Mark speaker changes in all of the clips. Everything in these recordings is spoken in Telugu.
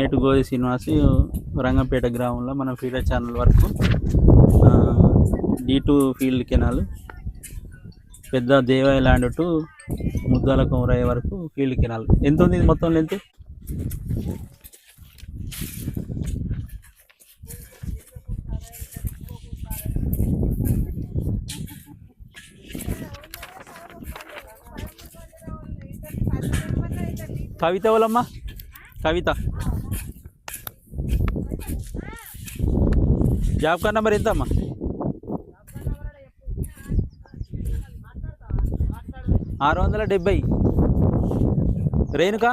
Speaker 1: మేటు గోది శ్రీనివాస్ రంగంపేట గ్రామంలో మన ఫీడర్ ఛానల్ వరకు డి టూ ఫీల్డ్ కెనాల్ పెద్ద దేవాయ ల్యాండ్ టు ముద్దాల కొమరయ్య వరకు ఫీల్డ్ కెనాల్. ఎంత ఉంది ఇది మొత్తం లెంత్ కవిత వాళ్ళమ్మా కవిత. జాబ్ కార్డ్ నెంబర్ ఎంత అమ్మా ఆరు వందల డెబ్బై. రేణుకా?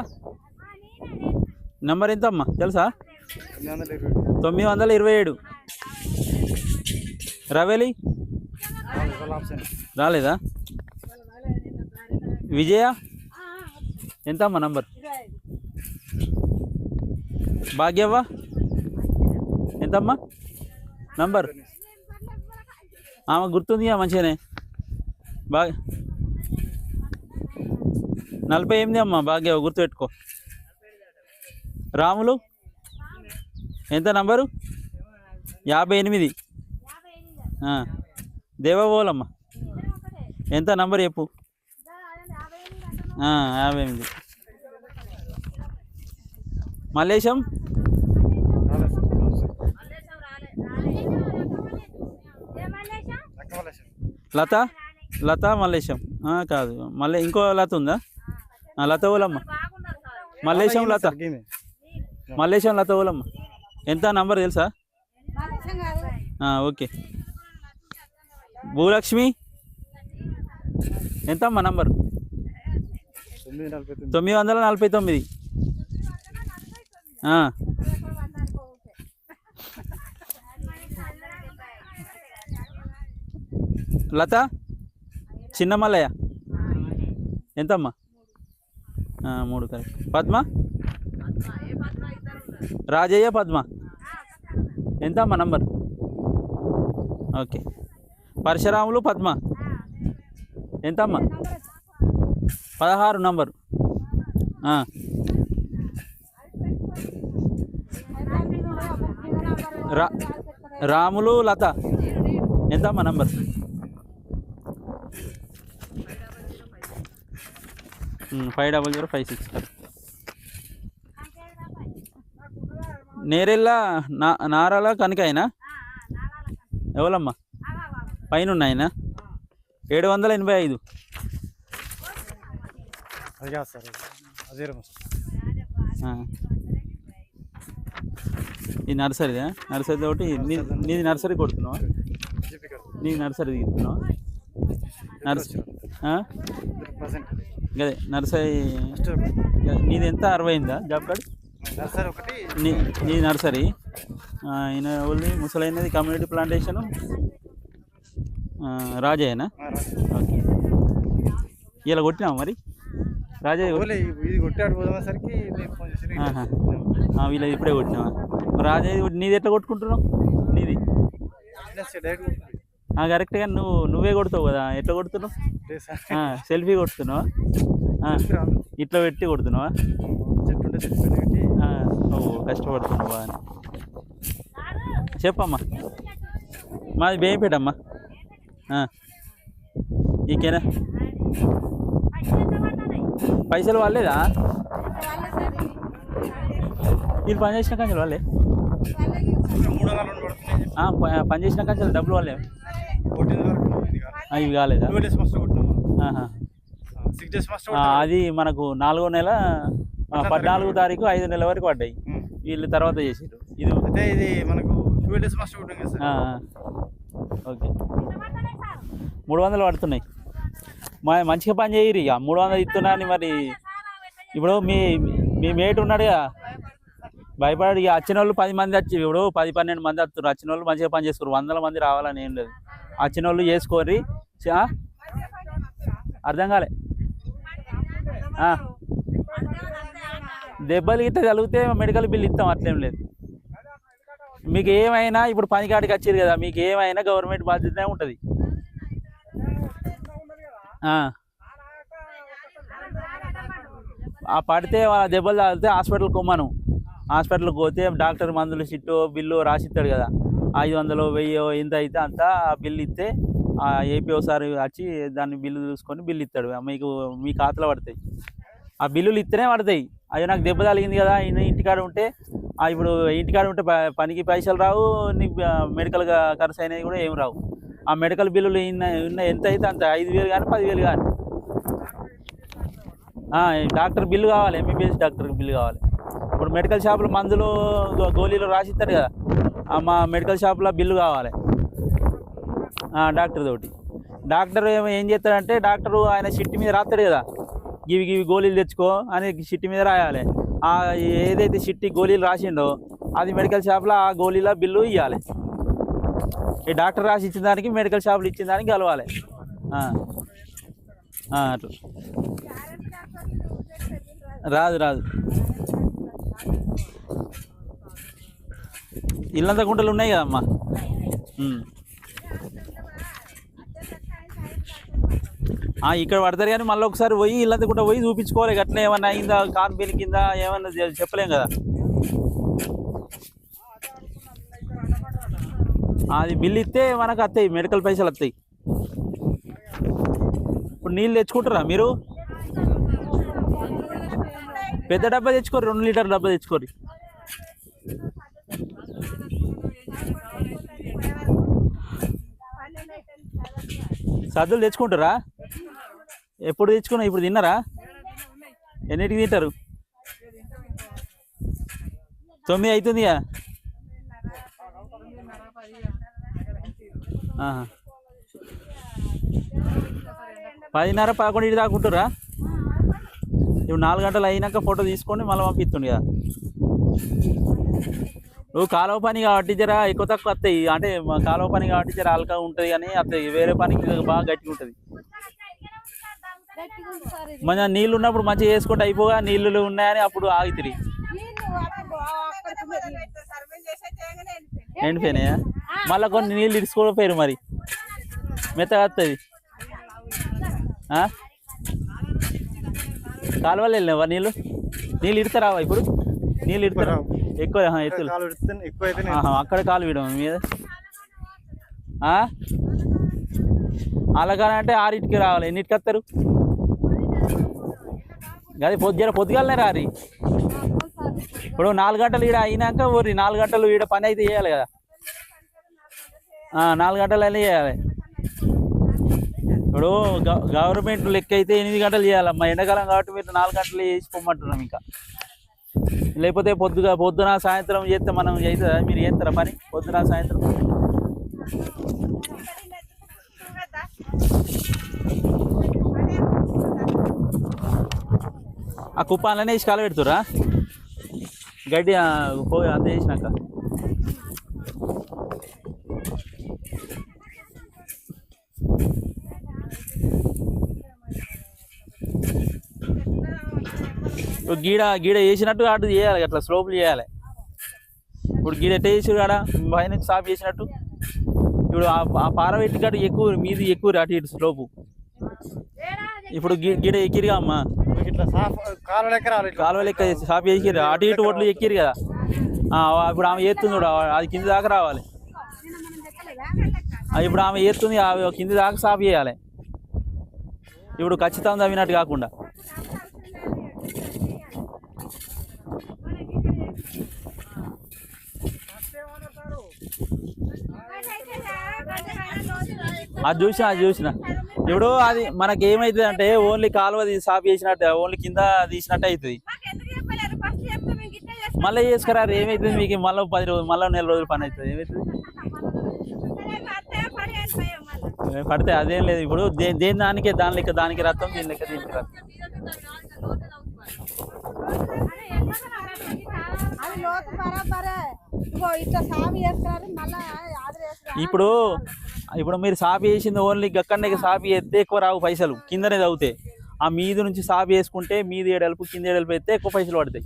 Speaker 1: నెంబర్ ఎంత అమ్మా తెలుసా? తొమ్మిది వందల ఇరవై ఏడు. రవేలి? రాలేదా? విజయ? ఎంత అమ్మా నంబర్? భాగ్యవ్వ? ఎంతమ్మా? నంబర్. ఆమె గుర్తుంది మంచిగానే. బాగా నలభై ఎనిమిది అమ్మా బాగా గుర్తుపెట్టుకో రాములు? ఎంత నంబరు? యాభై ఎనిమిది. ఆ, దేవబోలమ్మ. ఎంత నంబర్ చెప్పు. యాభై ఎనిమిది. మల్లేశం? లత? లత మల్లేశం. కాదు. మళ్ళీ ఇంకో లత ఉందా? లత ఓలమ్మ. మల్లేశం లత. మల్లేశం లత ఓలమ్మ. ఎంత నంబర్ తెలుసా? ఓకే. భూలక్ష్మి? ఎంత అమ్మా నంబర్? తొమ్మిది వందల నలభై తొమ్మిది. లత? చిన్న మల్లయ్య? ఎంతమ్మా? మూడు కరెక్ట్. పద్మ? రాజయ్య పద్మ? ఎంతమ్మా నంబర్? ఓకే. పరశురాములు పద్మ? ఎంతమ్మా? పదహారు నంబరు. రా రాములు లత? ఎంతమ్మా number? Five double zero five six Nerella నా నారాల కనకాయనా? ఎవరమ్మా పైన ఉన్నాయనా ఏడు వందల ఎనభై ఐదు. ఈ నర్సరీదా? నర్సరీ తోటి నీ- నీది నర్సరీ. కొడుతున్నావా? నీది నర్సరీ తీస్తున్నావా? నర్స్ గదే నర్సరీ. నీది ఎంత? అరవై అయిందా జాబ్ కార్డ్?
Speaker 2: నర్సరీ ఒకటి.
Speaker 1: నీ నీ నర్సరీ. ఈయన ఓన్లీ ముసలైనది కమ్యూనిటీ ప్లాంటేషను? రాజయ్యనా? ఓకే. ఇలా కొట్టినావా మరి? రాజయ్య
Speaker 2: ఇది కొట్టాడు
Speaker 1: వీళ్ళది ఇప్పుడే కొట్టినావా? రాజయ్య నీది ఎట్లా కొట్టుకుంటున్నావు? నీది?
Speaker 2: డైరెక్ట్
Speaker 1: కరెక్ట్గా నువ్వు నువ్వే కొడతావు కదా. ఎట్లా కొడుతున్నావు?
Speaker 2: లేదు సార్.
Speaker 1: ఆ, సెల్ఫీ కొడుతున్నావా? ఆ, ఇట్లా పెట్టి కొడుతున్నావా? ఓ కష్టపడుతున్నావు బాగా చెప్పమ్మా. మాది బేయపేటమ్మా ఆ. ఈకేనా పైసలు వాళ్ళేదా? వీళ్ళు పని చేసిన కంచెలు వాళ్ళే? పని చేసిన కంచెలు డబ్బులు వాళ్ళే? ఇవి కాలేదా. అది మనకు నాలుగో నెల పద్నాలుగో తారీఖు ఐదు నెలల వరకు పడ్డాయి. వీళ్ళు తర్వాత చేసారు ఇది
Speaker 2: అయితే ఇది మనకు డేస్ మస్ట్ కదా.
Speaker 1: ఓకే. మూడు వందలు పడుతున్నాయి. మా మంచిగా పని చేయరు ఇక. మూడు వందలు ఇస్తున్నా అని మరి ఇప్పుడు మీ మీ మేటు ఉన్నాడుగా భయపడాడు ఇక. వచ్చిన వాళ్ళు పది మంది వచ్చి ఇప్పుడు పది పన్నెండు మంది వస్తున్నారు. వచ్చిన వాళ్ళు మంచిగా పని చేసుకోరు వందల మంది రావాలని ఏం లేదు. వచ్చిన వాళ్ళు చేసుకోరి చా? అర్థం కాలే. దెబ్బలు గిట్ట కలిగితే మెడికల్ బిల్ ఇస్తాం అట్లేం లేదు. మీకు ఏమైనా ఇప్పుడు పని కాడికి వచ్చారు కదా మీకు ఏమైనా గవర్నమెంట్ బాధ్యతనే ఉంటుంది. ఆ. పడితే వాళ్ళ దెబ్బలు తాగితే హాస్పిటల్కి కొమ్మను హాస్పిటల్కి పోతే డాక్టర్ మందులు చిట్టు బిల్లు రాసిస్తాడు కదా. ఐదు వందలు వెయ్యో ఎంత అయితే అంత ఆ బిల్లు ఇస్తే ఆ ఏపీ ఒకసారి వచ్చి దాన్ని బిల్లు చూసుకొని బిల్లు ఇస్తాడు. మీకు మీ ఖాతాలో పడతాయి. ఆ బిల్లులు ఇస్తేనే పడతాయి. అవి నాకు దెబ్బ తగిలింది కదా ఈయన ఇంటికాడ ఉంటే. ఆ ఇప్పుడు ఇంటికాడ ఉంటే ప- పనికి పైసలు రావు నీకు మెడికల్ ఖర్చు అయినవి కూడా ఏం రావు. ఆ మెడికల్ బిల్లులు ఉన్న ఎంత అయితే అంత ఐదు వేలు కానీ పదివేలు కానీ డాక్టర్ బిల్లు కావాలి ఎంబీబీఎస్ డాక్టర్కి బిల్లు కావాలి. ఇప్పుడు మెడికల్ షాపులో మందులు గోళీలు రాసిస్తారు కదా. మా మెడికల్ షాప్లో బిల్లు కావాలి. డాక్టర్ తోటి. డాక్టర్ ఏమో ఏం చేస్తాడంటే డాక్టర్ ఆయన షిట్టి మీద రాస్తాడు కదా. గివి గివి గోళీలు తెచ్చుకో అని షిట్టి మీద రాయాలి. ఏదైతే షిట్టి గోళీలు రాసిండో అది మెడికల్ షాప్లో ఆ గోళీల బిల్లు ఇవ్వాలి ఈ డాక్టర్ రాసి ఇచ్చిన దానికి మెడికల్ షాపులు ఇచ్చిన దానికి కలవాలి. అట్లా. రాదు రాదు. ఇల్లంత గుంటలు ఉన్నాయి కదమ్మా? ఇక్కడ పడతారు కానీ మళ్ళీ ఒకసారి పోయి ఇల్లంత గుంట పోయి చూపించుకోవాలి. గట్లా ఏమన్నా అయిందా? కార్ కింద ఏమన్నా చెప్పలేం కదా? అది బిల్ ఇస్తే మనకు వస్తాయి మెడికల్ పైసలు వస్తాయి ఇప్పుడు నీళ్ళు తెచ్చుకుంటారా మీరు? పెద్ద డబ్బా తెచ్చుకోరు రెండు లీటర్ డబ్బా తెచ్చుకోరు సద్దులు తెచ్చుకుంటారా ఎప్పుడు తెచ్చుకున్నా ఇప్పుడు తిన్నారా? ఎన్నిటికి తింటారు? తొమ్మిది అవుతుందిగా పదిన్నర పదకొండు దాకుంటారా ఇప్పుడు నాలుగు గంటలు అయినాక ఫోటో తీసుకొని మళ్ళీ పంపిస్తుండే కదా నువ్వు కాలువ పని కాబట్టి జరా ఎక్కువ తక్కువ వస్తాయి. అంటే కాలువ పని కాబట్టి జర అల్కా ఉంటుంది కానీ వస్తాయి వేరే పనికి బాగా గట్టిగా ఉంటుంది.
Speaker 3: గట్టిగా
Speaker 1: మంచిగా నీళ్ళు ఉన్నప్పుడు మంచిగా వేసుకుంటే అయిపోగా నీళ్ళు ఉన్నాయని అప్పుడు ఆగుతుంది ఎండిపోయినాయా? మళ్ళీ కొన్ని నీళ్ళు ఇడుచుకోకపోయారు మరి. మెత్తగా వస్తుంది కాలువలు వెళ్ళినావా నీళ్ళు? నీళ్ళు ఇడతారావా ఇప్పుడు? నీళ్ళు ఇడతారా ఎక్కువ ఎత్తులు. అక్కడ కాలు వీయడం మీద. ఆ? అలాగని అంటే ఆరింటికి రావాలి. ఎన్నిటికి వస్తారు? అది పొద్దున పొద్దుగాలనే రారి ఇప్పుడు నాలుగు గంటలు ఈడ అయినాక ఊరి నాలుగు గంటలు ఈడ పని అయితే చేయాలి కదా. ఆ, నాలుగు గంటలు అయినా చేయాలి. ఇప్పుడు గవర్నమెంట్ లెక్క అయితే ఎనిమిది గంటలు చేయాలమ్మా. ఎండాకాలం కాబట్టి మీరు నాలుగు గంటలు చేసి పొమ్మంటున్నాం ఇంకా. లేకపోతే పొద్దుగా పొద్దున సాయంత్రం చేస్తే మనం చేస్తా మీరు చేస్తారా పని? పొద్దున సాయంత్రం? ఆ కుప్పాలనే వేసి కాలు పెడుతురా గడ్డి పోయి అంత చేసినాక. గీడ గీడ వేసినట్టు అటు చేయాలి అట్లా స్లోపులు చేయాలి. ఇప్పుడు గీడ ఎట్ట చేసి కాడ పైన సాఫ్ చేసినట్టు. ఇప్పుడు ఆ- ఆ పారవెట్టి కాడ ఎక్కువ మీది ఎక్కువ అటు ఇటు స్లోపు ఇప్పుడు గీ- గీడ ఎక్కిరిగా అమ్మా. కాలువ లెక్క చేసి సాఫ్ చేసిర్రు. అటు ఇటు ఒట్లు ఎక్కిరు కదా. ఇప్పుడు ఆమె ఎత్తుంది చూడు, అది కింది దాకా రావాలి. ఇప్పుడు ఆమె ఎత్తుంది కింది దాకా సాఫ్ చేయాలి. ఇప్పుడు ఖచ్చితంగా తవ్వినట్టు కాకుండా. అది చూసిన అది చూసిన. ఇప్పుడు అది మనకి ఏమైతుంది అంటే ఓన్లీ కాలువ తీ- సాఫ్ చేసినట్టు ఓన్లీ కింద తీసినట్టు అవుతుంది. మళ్ళీ చేసుకురా ఏమైతుంది మీకు? మళ్ళీ పది రోజులు మళ్ళీ నెల రోజులు పని అవుతుంది. ఏమవుతుంది పడితే అదేం లేదు. ఇప్పుడు దేని దానికే దాని లెక్క దానికి రక్తం దీని లెక్క దీనికి రక్తం
Speaker 3: అది లోతు బరాబరే ఇగో ఇట్లా సాగు చేస్తున్నారు మళ్ళా ఆదర వేస్తున్నారు
Speaker 1: ఇప్పుడు ఇప్పుడు మీరు సాఫ్ చేసింది ఓన్లీ గక్కడనే సాఫ్ చేస్తే ఎక్కువ రావు పైసలు కిందనే తవ్వుతాయి ఆ మీది నుంచి సాఫ్ చేసుకుంటే మీది ఏడలుపు కింద ఏడలుపు అయితే ఎక్కువ పైసలు పడతాయి.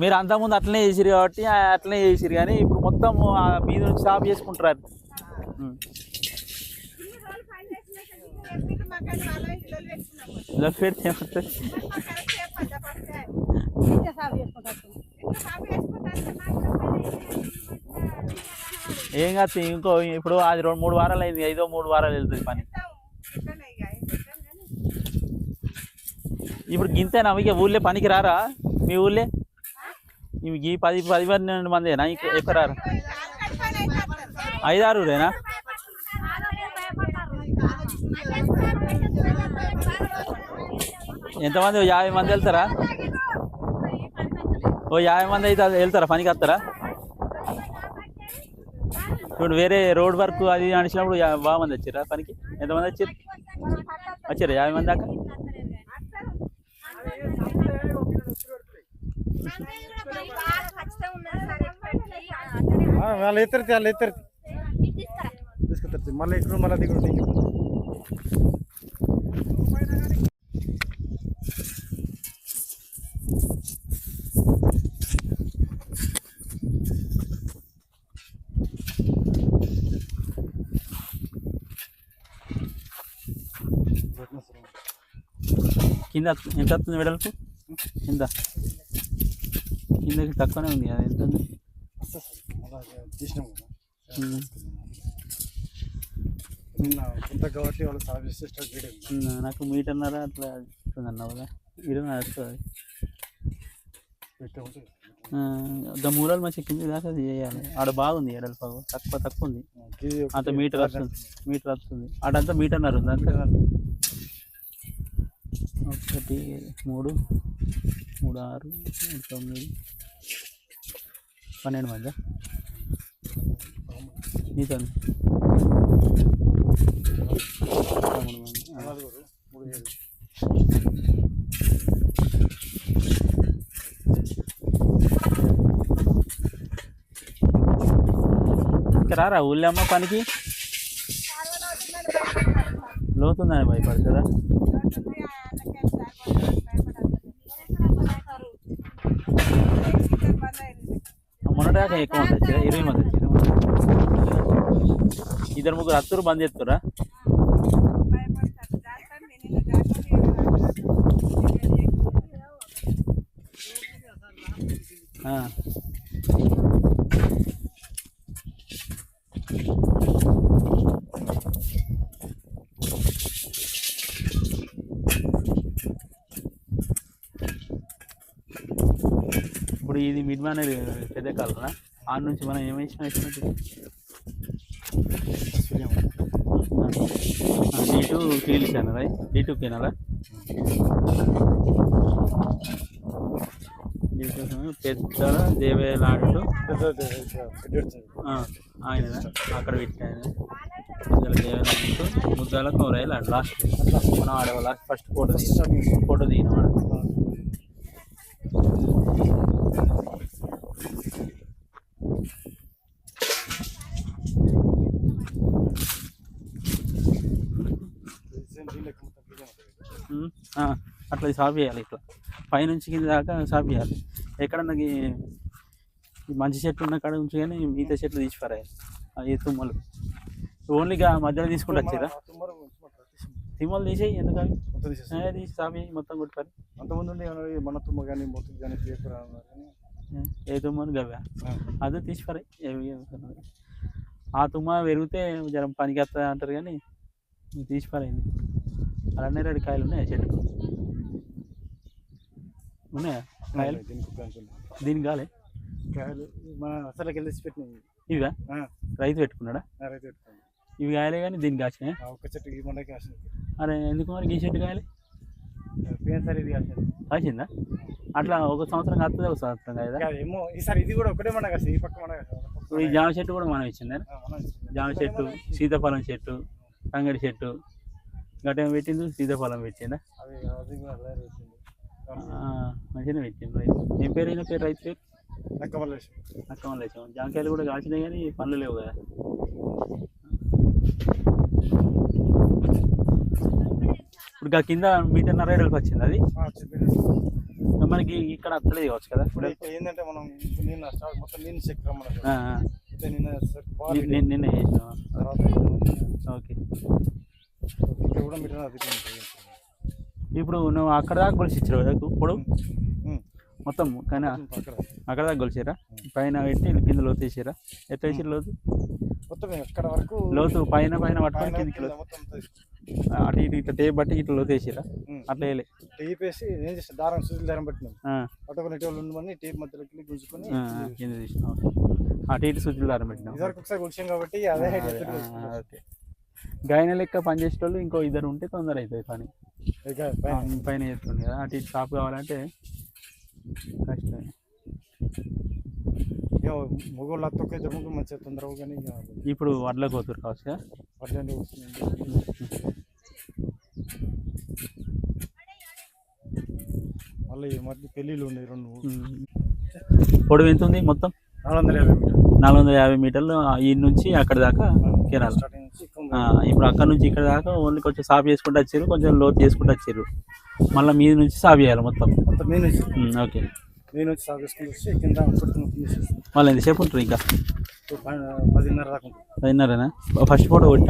Speaker 1: మీరు అంతకుముందు అట్లనే చేసిరు కాబట్టి అట్లనే చేసిరు కానీ ఇప్పుడు మొత్తం ఆ మీది నుంచి సాఫ్ చేసుకుంటారు
Speaker 3: కూడా పని అయితే
Speaker 1: ఏం కాదు ఇంకో ఇప్పుడు అది రెండు మూడు వారాలు అయింది ఐదో మూడు వారాలు వెళ్తుంది పని. ఇప్పుడు గింతేనా? ఇక ఊళ్ళో పనికి రారా? మీ ఊళ్ళే? ఇవి ఈ పది పది పన్నెండు మందేనా? ఇంక రారా?
Speaker 3: ఐదారు రేనా అయితే వస్తారు.
Speaker 1: ఐదారురేనా ఎంతమంది? యాభై మంది వెళ్తారా? ఓ యాభై మంది అయితే వెళ్తారా? పనికి వస్తారా? ఇప్పుడు వేరే రోడ్ వర్క్ అది నడిచినప్పుడు బాగా మంది వచ్చారా పనికి? ఎంతమంది వచ్చారు? వచ్చారా? యాభై మంది దాకా?
Speaker 2: వాళ్ళు ఎత్తరు వాళ్ళు ఎత్తరు తీసుకొస్తారు మళ్ళీ ఇక్కడ మళ్ళీ దిగుడు.
Speaker 1: కింద ఎంత వస్తుంది వెడల్పు? కింద. కిందకి తక్కువనే ఉంది అది ఎంత ఉంది నాకు మీటర్న్నర అట్లా అన్నావు కదా ఇరవై వస్తుంది. మూలాలు మంచి కింద దాకా అది చేయాలి ఆడ బాగుంది ఎడల్పు తక్కువ తక్కువ ఉంది. అంత మీటర్ వస్తుంది. మీటర్ వస్తుంది. ఆడంతా మీటర్న్నర ఉంది అంతే. ఒకటి మూడు మూడు ఆరు మూడు తొమ్మిది పన్నెండు మంది నీతో రారా ఊళ్ళో అమ్మ పనికి? లోతుందని భయపడుతుందా? మొన్నటిదాకా ఎక్కువ మంది వచ్చారా ఇరవై మంది వచ్చారు ఇద్దరు ముగ్గురు హత్తురు బంద్ చేస్తురా? ఇప్పుడు ఇది మిడ్ మ్యాన్ పెద్ద కాలరా ఆ నుంచి మనం ఏం వేసినా వేసినట్టు D two field channel D two కెనాలా D two పెద్ద దేవేలాడు
Speaker 2: పెద్ద
Speaker 1: ఆయన అక్కడ పెట్టాను ముద్దాల దేవేలాడు ముద్దాల కౌరాయిలు ఆడు. లాస్ట్ మనం ఆడవాళ్ళ. ఫస్ట్ ఫోటో ఫోటో దిగిన వాడు ఉమ్, ఆ, అట్లా సాఫ్ చేయాలి ఇట్లా. పైనుంచి కింద దాకా సాఫ్ చేయాలి. ఎక్కడన్నా ఈ- ఈ మంచి చెట్లు ఉన్న కాడ ఉంచి కానీ మిగతా చెట్లు తీసి పారాయాలి. అది తుమ్మలు. ఓన్లీగా మధ్యలో తీసుకుంటూ వచ్చారా తిమ్మలు తీసేయి ఎందుకని? తీసి సాఫ్ చేయి మొత్తం
Speaker 2: ఉండి ఏమన్నా మన తుమ్మ కానీ మొత్తం కానీ పేపర్
Speaker 1: ఏ తుమ్మలు గవ్వా?
Speaker 2: ఆ.
Speaker 1: అదే తీసి పారాయి. ఏవి ఏమి ఆ తుమ్మ పెరిగితే జరం పనికి వస్తుంది అంటారు కానీ నువ్వు తీసి పారాయింది అలానే రెండు కాయలు ఉన్నాయా చెట్టు ఉన్నాయా? కాయలు?
Speaker 2: దీనికి ఒక
Speaker 1: కాలే?
Speaker 2: కాయలు మన అసలుకి వెళ్ళేసి పెట్టినాయి
Speaker 1: ఇవిగా రైతు పెట్టుకున్నాడా?
Speaker 2: రైతు పెట్టుకోండి
Speaker 1: ఇవి కాయలే కానీ దీనికి కాసినాయి?
Speaker 2: ఆ ఒక్క చెట్టు ఈ మండకి కాసింది
Speaker 1: అరే ఎందుకు మరి ఈ చెట్టు కాయలే?
Speaker 2: పేరు సరే ఇది కాసింది
Speaker 1: కాసిందా? అట్లా ఒక సంవత్సరం కాస్తుంది ఒక సంవత్సరం కాదా
Speaker 2: ఏమో ఈసారి ఇది కూడా ఒకటే మండ కాసింది ఈ పక్క
Speaker 1: ఇప్పుడు ఈ జామ చెట్టు కూడా మనం ఇచ్చిందా? జామ చెట్టు సీతాఫలం చెట్టు తంగడి చెట్టు గట్టేమో పెట్టింది సీతాఫలం ఆ, మంచిగానే పెట్టింది రైతు. ఏం పేరు అయినా పేరు రైతు పేరు?
Speaker 2: లెక్క వల్ల
Speaker 1: అక్కం లేచాం జామకాయలు కూడా కాల్చినాయి కానీ పండ్లు లేవు కదా. ఇప్పుడు కింద మీటర్ నరేడల్కి వచ్చింది అది? మనకి ఇక్కడ అత్తలేదు కావచ్చు కదా?
Speaker 2: ఇప్పుడు ఏంటంటే మనం నిన్న స్టార్ట్ మొత్తం నిన్న చెక్ రమ్మన్నారు
Speaker 1: ఆ, ఆ.
Speaker 2: అయితే నిన్న
Speaker 1: నిన్న
Speaker 2: తర్వాత
Speaker 1: ఓకే. ఇప్పుడు నువ్వు అక్కడ దాకా గొలిసి కదా
Speaker 2: ఉమ్.
Speaker 1: మొత్తం కానీ
Speaker 2: అక్కడ
Speaker 1: దాకా గొలిచారా? పైన పెట్టి కింద లోతు వేసారా? ఎట్లా వేసారు లోతు?
Speaker 2: మొత్తం అక్కడ వరకు
Speaker 1: లోతు పైన పైన పట్టుకొని కిందికి
Speaker 2: కింద.
Speaker 1: అటు ఇటు ఇట్లా టేప్ బట్టి ఇట్లా లోతు వేసారా. అట్లా వేయలే.
Speaker 2: టేప్ వేసి ఏం చేస్తాం దారం సూజులు దారం పెట్టినాం. పట్టుకుని ఇటు ఉండమని టేప్ మధ్యలోకి వెళ్ళి గుంజుకొని
Speaker 1: కింద తీసిన. అటు ఇటు సుజులు దారం పెట్టినాం.
Speaker 2: ఇదివరకు ఒకసారి కూర్చాం కాబట్టి అదే.
Speaker 1: ఓకే. గైన లెక్క పనిచేసేటోళ్ళు ఇంకో ఇద్దరు ఉంటే తొందర అవుతుంది పని.
Speaker 2: పైన
Speaker 1: చేస్తుంది కదా అటు ఇటు షాప్ కావాలంటే కష్టమే.
Speaker 2: మొగోళ్ళు అత్తొక్క మంచిగా తొందరగా కానీ
Speaker 1: ఇప్పుడు వడ్ల కోతురు కావచ్చు
Speaker 2: వస్తుంది మళ్ళీ మధ్య పెళ్ళిళ్ళు ఉన్నాయి రెండు.
Speaker 1: పొడవు ఎంత ఉంది మొత్తం?
Speaker 2: నాలుగు వందల యాభై మీటర్లు.
Speaker 1: నాలుగు వందల యాభై మీటర్లు ఈ నుంచి అక్కడ దాకా కెనాల్ ఇప్పుడు అక్కడ నుంచి ఇక్కడ దాకా ఓన్లీ కొంచెం సాఫ్ చేసుకుంటూ వచ్చారు కొంచెం లోతు చేసుకుంటూ వచ్చారు. మళ్ళీ మీద నుంచి సాఫ్ చేయాలి మొత్తం.
Speaker 2: మొత్తం మీ నుంచి?
Speaker 1: ఓకే.
Speaker 2: మీ నుంచి వచ్చి కింద కొట్టుకుని తీసేస్తాం
Speaker 1: మళ్ళీ ఎంతసేపు ఉంటారు ఇంకా?
Speaker 2: పదిన్నర దాకా
Speaker 1: ఫస్ట్ ఫోటో
Speaker 2: వచ్చి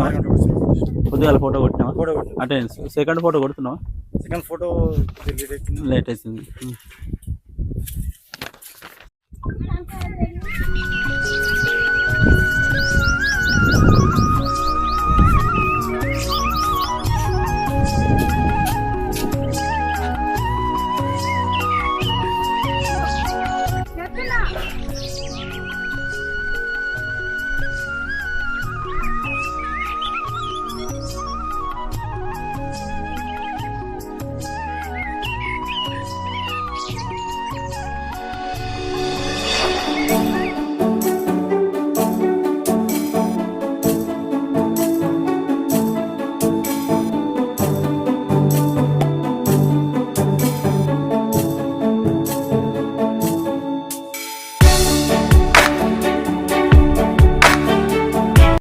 Speaker 1: పొద్దుగాల ఫోటో కొట్టినావా?
Speaker 2: ఫోటో
Speaker 1: సెకండ్ ఫోటో కొడుతున్నావా?
Speaker 2: సెకండ్ ఫోటో
Speaker 1: లేట్ అవుతుంది ఉమ్.
Speaker 3: ఆ